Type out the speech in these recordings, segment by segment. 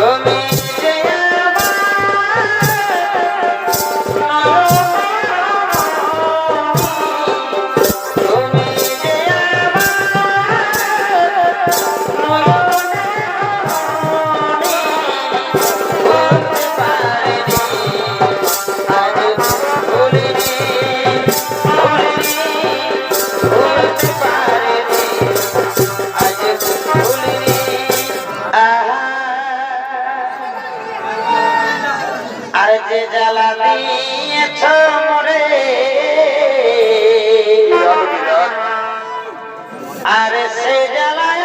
Don't যে জ্বালা দিয়েছ মরে। আর সে জ্বালায়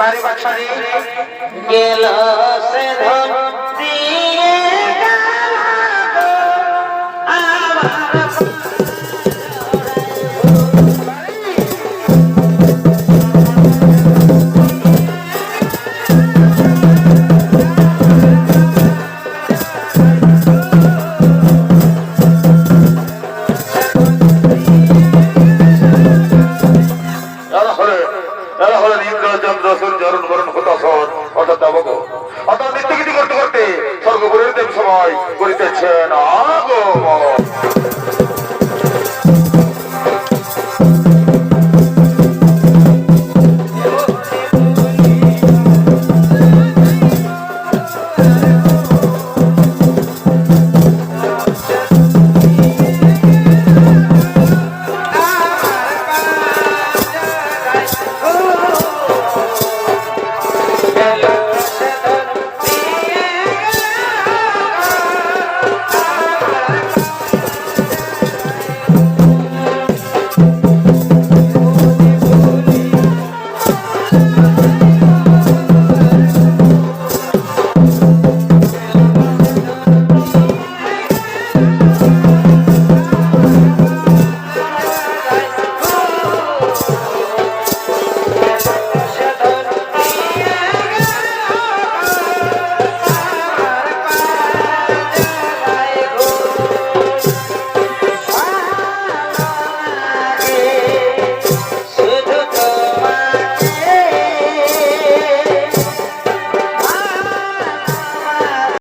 বাড়ি বাছারি গেল সে ধন দিয়ে আমার বিনিময় করিতেছেন। আগমন।